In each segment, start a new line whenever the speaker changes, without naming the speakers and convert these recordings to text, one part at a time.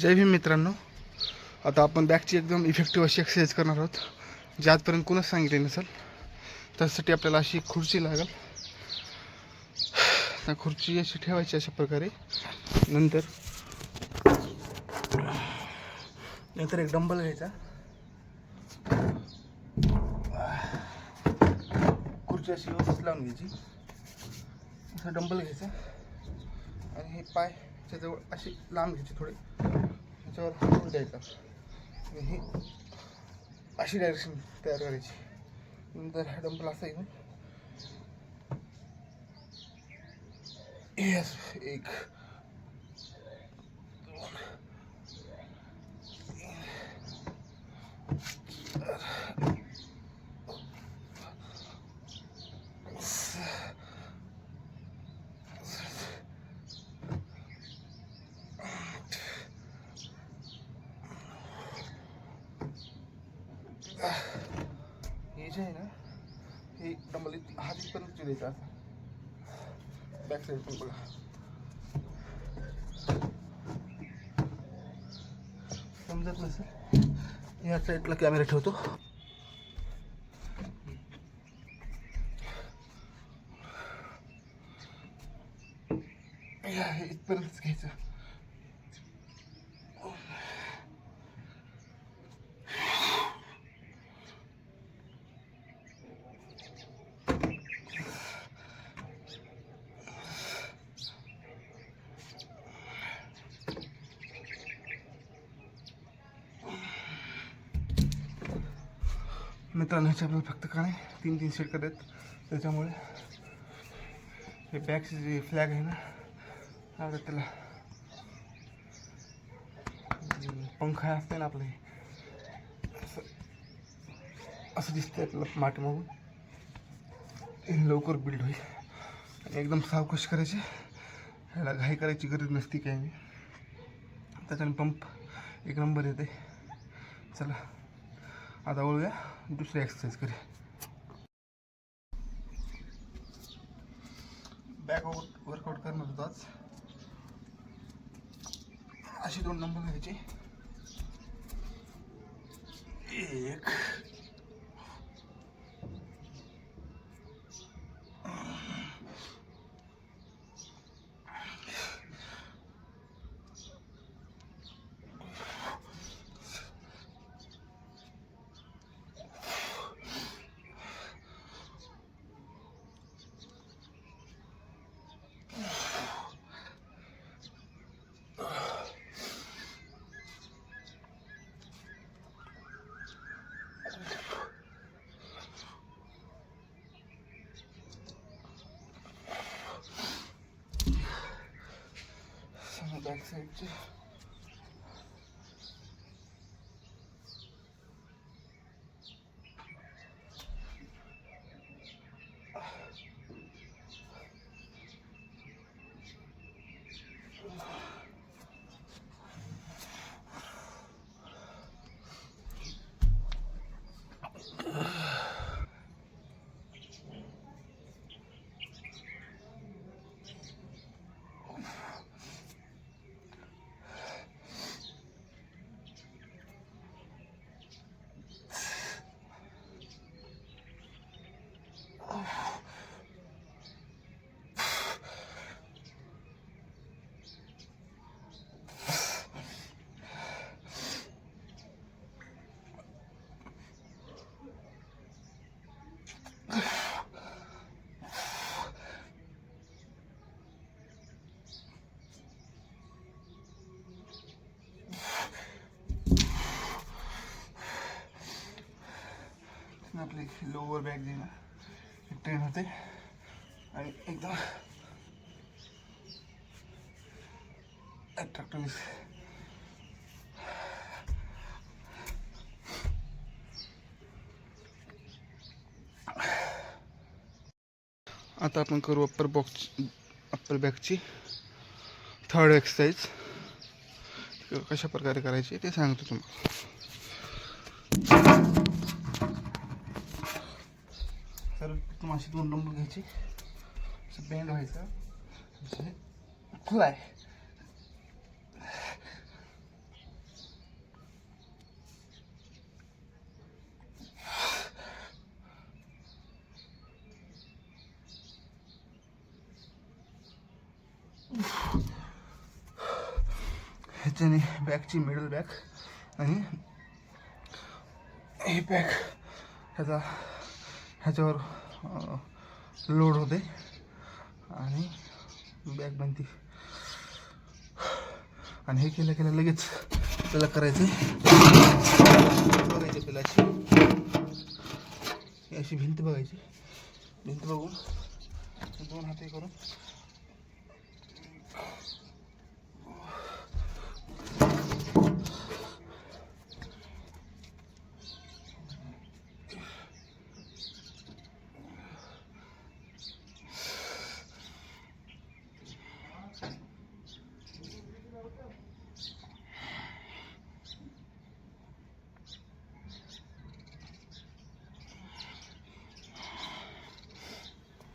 जय भीम मित्रांनो. आता आपण बॅकची एकदम इफेक्टिव्ह अशी एक्सरसाइज करणार आहोत. जे आजपर्यंत कोणच सांगितले नसेल. त्यासाठी आपल्याला अशी खुर्ची लागेल. त्या खुर्ची अशी ठेवायची अशा प्रकारे. नंतर नंतर एक डंबल घ्यायचा. खुर्ची अशी व्यवस्थित लावून घ्यायची. असा डंबल घ्यायचा. आणि हे पाय त्याच्याजवळ अशी लांब घ्यायची थोडी. त्याच्यावर हलवून द्यायचा आणि हे अशी डायरेक्शन तयार करायची नंतर हा डंबल असा घेऊन येस एक दोन तीन चार हे जे आहे ना हे डंबल हात द्यायचा असा बॅक साईड पण बघा. समजत सर या साईडला कॅमेरा ठेवतो. या, इथपर्यंतच घ्यायचं. मित्रांनो ह्याचे आपल्याला फक्त का नाही तीन तीन सेट करत त्याच्यामुळे हे बॅगचे जे फ्लॅग आहे ना आता त्याला पंखा असते ना आपलं असं असं दिसतंय आपल्याला माठमागून हे लवकर बिल्ड होईल. आणि एकदम सावकाश करायचे. ह्याला घाई करायची गरज नसती काही नाही त्याच्याने पंप एक नंबर येते. चला आता वळूया. दुसरी एक्सरसाइज करूया. बॅक वर्कआउट करणार होतो आज. असे दोन नंबर घ्यायचे. एक. बॅक साईडचे आपली लोअर बॅग जे ना ट्रेन होते. आणि एकदम अट्रॅक्टिव्ह आता आपण करू अप्पर बॉक्स अप्पर बॅगची थर्ड एक्सरसाइज कशा प्रकारे करायची ते सांगतो तुम्हाला. अशी दोन लंबू घ्यायची. असं बेंड व्हायचं. खुलाय ह्याच्याने बॅकची मिडल बॅक आणि हे बॅक ह्याचा ह्याच्यावर लोड होते. आणि बॅग बनते. आणि हे केलं केलं लगेच त्याला करायचं. बघायची पहिला अशी. अशी भिंत बघायची. भिंत बघून दोन हाते करून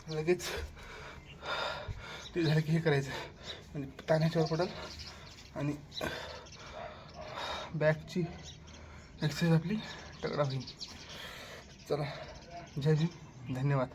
लगेच ते झालं की हे करायचं. म्हणजे ताण्याच्यावर पडेल. आणि बॅगची एक्सरसाइज आपली तगडा होईल. चला जय भीम. धन्यवाद.